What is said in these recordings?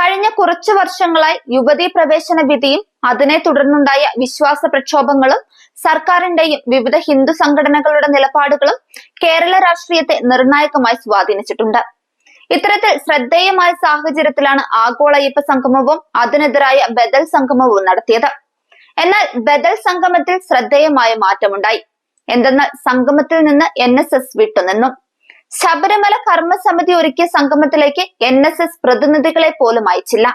കഴിഞ്ഞ കുറച്ചു വർഷങ്ങളായി യുവതീ പ്രവേശന വിധിയും അതിനെ തുടർന്നുണ്ടായ വിശ്വാസ പ്രക്ഷോഭങ്ങളും സർക്കാരിന്റെയും വിവിധ ഹിന്ദു സംഘടനകളുടെ നിലപാടുകളും കേരള രാഷ്ട്രീയത്തെ നിർണായകമായി സ്വാധീനിച്ചിട്ടുണ്ട്. ഇത്തരത്തിൽ ശ്രദ്ധേയമായ സാഹചര്യത്തിലാണ് ആഗോള അയ്യപ്പ സംഗമവും അതിനെതിരായ ബദൽ സംഗമവും നടത്തിയത്. എന്നാൽ ബദൽ സംഗമത്തിൽ ശ്രദ്ധേയമായ മാറ്റമുണ്ടായി. എന്തെന്നാൽ സംഗമത്തിൽ നിന്ന് എൻ എസ് എസ് വിട്ടുനിന്നു. ശബരിമല കർമ്മസമിതി ഒരുക്കിയ സംഗമത്തിലേക്ക് എൻ എസ് എസ് പ്രതിനിധികളെ പോലും അയച്ചില്ല.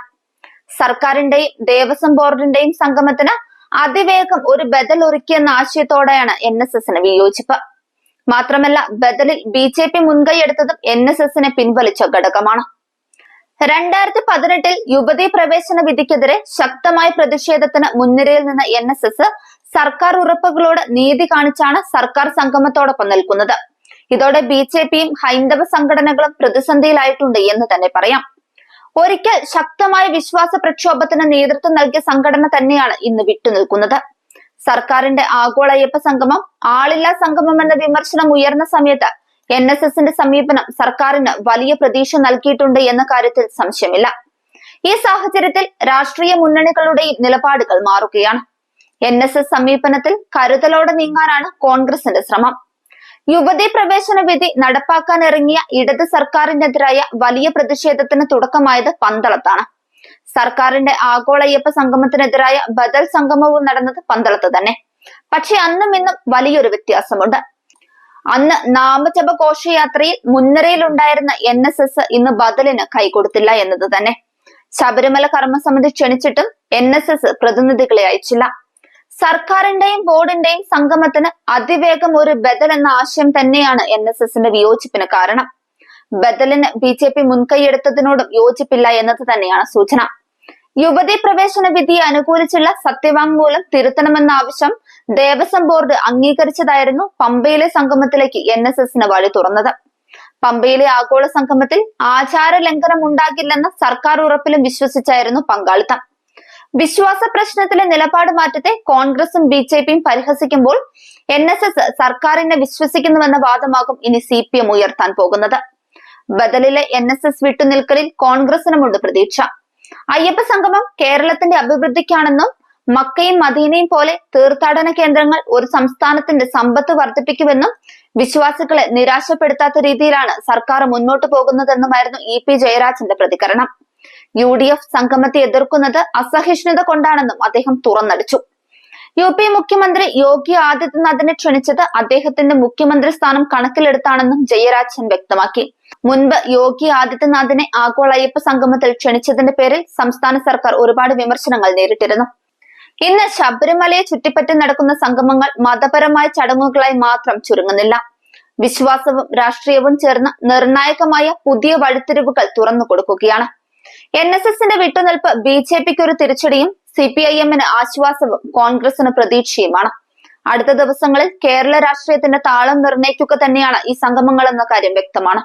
സർക്കാരിന്റെയും ദേവസ്വം ബോർഡിന്റെയും സംഗമത്തിന് അതിവേഗം ഒരു ബദൽ ഒരുക്കിയെന്ന ആശയത്തോടെയാണ് എൻ എസ് എസിന് വിയോജിപ്പ്. മാത്രമല്ല ബദലിൽ ബി ജെ പി മുൻകൈയെടുത്തതും എൻ എസ് എസിനെ പിൻവലിച്ച ഘടകമാണ്. രണ്ടായിരത്തി പതിനെട്ടിൽ യുവതീ പ്രവേശന വിധിക്കെതിരെ ശക്തമായ പ്രതിഷേധത്തിന് മുൻനിരയിൽ നിന്ന് എൻ സർക്കാർ ഉറപ്പുകളോട് നീതി കാണിച്ചാണ് സർക്കാർ സംഗമത്തോടൊപ്പം നിൽക്കുന്നത്. ഇതോടെ ബി ജെ പിയും ഹൈന്ദവ സംഘടനകളും പ്രതിസന്ധിയിലായിട്ടുണ്ട് എന്ന് തന്നെ പറയാം. ഒരിക്കൽ ശക്തമായ വിശ്വാസ പ്രക്ഷോഭത്തിന് നേതൃത്വം നൽകിയ സംഘടന തന്നെയാണ് ഇന്ന് വിട്ടുനിൽക്കുന്നത്. സർക്കാരിന്റെ ആഗോള അയ്യപ്പ സംഗമം ആളില്ലാ സംഗമം എന്ന വിമർശനം ഉയർന്ന സമയത്ത് എൻ എസ് എസിന്റെ സമീപനം സർക്കാരിന് വലിയ പ്രതീക്ഷ നൽകിയിട്ടുണ്ട് എന്ന കാര്യത്തിൽ സംശയമില്ല. ഈ സാഹചര്യത്തിൽ രാഷ്ട്രീയ മുന്നണികളുടെയും നിലപാടുകൾ മാറുകയാണ്. എൻ എസ് എസ് സമീപനത്തിൽ കരുതലോടെ നീങ്ങാനാണ് കോൺഗ്രസിന്റെ ശ്രമം. യുവതീ പ്രവേശന വിധി നടപ്പാക്കാൻ ഇറങ്ങിയ ഇടത് സർക്കാരിനെതിരായ വലിയ പ്രതിഷേധത്തിന് തുടക്കമായത് പന്തളത്താണ്. സർക്കാരിന്റെ ആഗോള അയ്യപ്പ സംഗമത്തിനെതിരായ ബദൽ സംഗമവും നടന്നത് പന്തളത്ത് തന്നെ. പക്ഷെ അന്നും ഇന്നും വലിയൊരു വ്യത്യാസമുണ്ട്. അന്ന് നാമജപ ഘോഷയാത്രയിൽ മുൻനിരയിലുണ്ടായിരുന്ന എൻ എസ് എസ് ഇന്ന് ബദലിന് കൈകൊടുത്തില്ല എന്നത് തന്നെ. ശബരിമല കർമ്മസമിതി ക്ഷണിച്ചിട്ടും എൻ എസ് എസ് പ്രതിനിധികളെ അയച്ചില്ല. സർക്കാരിന്റെയും ബോർഡിന്റെയും സംഗമത്തിന് അതിവേഗം ഒരു ബദൽ എന്ന ആശയം തന്നെയാണ് എൻ എസ് എസിന്റെ വിയോജിപ്പിന് കാരണം. ബദലിന് ബി ജെ പി മുൻകൈയെടുത്തതിനോടും യോജിപ്പില്ല എന്നത് തന്നെയാണ് സൂചന. യുവതി പ്രവേശന വിധിയെ അനുകൂലിച്ചുള്ള സത്യവാങ്മൂലം തിരുത്തണമെന്ന ആവശ്യം ദേവസ്വം ബോർഡ് അംഗീകരിച്ചതായിരുന്നു പമ്പയിലെ സംഗമത്തിലേക്ക് എൻ എസ് എസിന് വഴി തുറന്നത്. പമ്പയിലെ ആഗോള സംഗമത്തിൽ ആചാര ലംഘനം ഉണ്ടാകില്ലെന്ന സർക്കാർ ഉറപ്പിലും വിശ്വസിച്ചായിരുന്നു പങ്കാളിത്തം. വിശ്വാസ പ്രശ്നത്തിലെ നിലപാട് മാറ്റത്തെ കോൺഗ്രസും ബി ജെ പിയും പരിഹസിക്കുമ്പോൾ എൻ എസ് എസ് സർക്കാരിനെ വിശ്വസിക്കുന്നുവെന്ന വാദമാകും ഇനി സി പി എം ഉയർത്താൻ പോകുന്നത്. ബദലിലെ എൻ എസ് എസ് വിട്ടുനിൽക്കലിൽ കോൺഗ്രസിനുമുണ്ട് പ്രതീക്ഷ. അയ്യപ്പ സംഗമം കേരളത്തിന്റെ അഭിവൃദ്ധിക്കാണെന്നും മക്കയും മദീനയും പോലെ തീർത്ഥാടന കേന്ദ്രങ്ങൾ ഒരു സംസ്ഥാനത്തിന്റെ സമ്പത്ത് വർദ്ധിപ്പിക്കുമെന്നും വിശ്വാസികളെ നിരാശപ്പെടുത്താത്ത രീതിയിലാണ് സർക്കാർ മുന്നോട്ടു പോകുന്നതെന്നുമായിരുന്നു ഇ പി ജയരാജന്റെ പ്രതികരണം. യു ഡി എഫ് സംഗമത്തെ എതിർക്കുന്നത് അസഹിഷ്ണുത കൊണ്ടാണെന്നും അദ്ദേഹം തുറന്നടിച്ചു. യു പി മുഖ്യമന്ത്രി യോഗി ആദിത്യനാഥിനെ ക്ഷണിച്ചത് അദ്ദേഹത്തിന്റെ മുഖ്യമന്ത്രി സ്ഥാനം കണക്കിലെടുത്താണെന്നും ജയരാജൻ വ്യക്തമാക്കി. മുൻപ് യോഗി ആദിത്യനാഥിനെ ആഗോള അയ്യപ്പ സംഗമത്തിൽ ക്ഷണിച്ചതിന്റെ പേരിൽ സംസ്ഥാന സർക്കാർ ഒരുപാട് വിമർശനങ്ങൾ നേരിട്ടിരുന്നു. ഇന്ന് ശബരിമലയെ ചുറ്റിപ്പറ്റി നടക്കുന്ന സംഗമങ്ങൾ മതപരമായ ചടങ്ങുകളായി മാത്രം ചുരുങ്ങുന്നില്ല. വിശ്വാസവും രാഷ്ട്രീയവും ചേർന്ന് നിർണായകമായ പുതിയ വഴിത്തിരിവുകൾ തുറന്നു കൊടുക്കുകയാണ് എൻ എസ് എസിന്റെ വിട്ടുനിൽപ്പ് ബി ജെ പിക്ക് ഒരു തിരിച്ചടിയും സി പി ഐ എമ്മിന് ആശ്വാസവും കോൺഗ്രസിന് പ്രതീക്ഷയുമാണ്. അടുത്ത ദിവസങ്ങളിൽ കേരള രാഷ്ട്രീയത്തിന്റെ താളം നിർണയിക്കുക തന്നെയാണ് ഈ സംഗമങ്ങൾ എന്ന കാര്യം വ്യക്തമാണ്.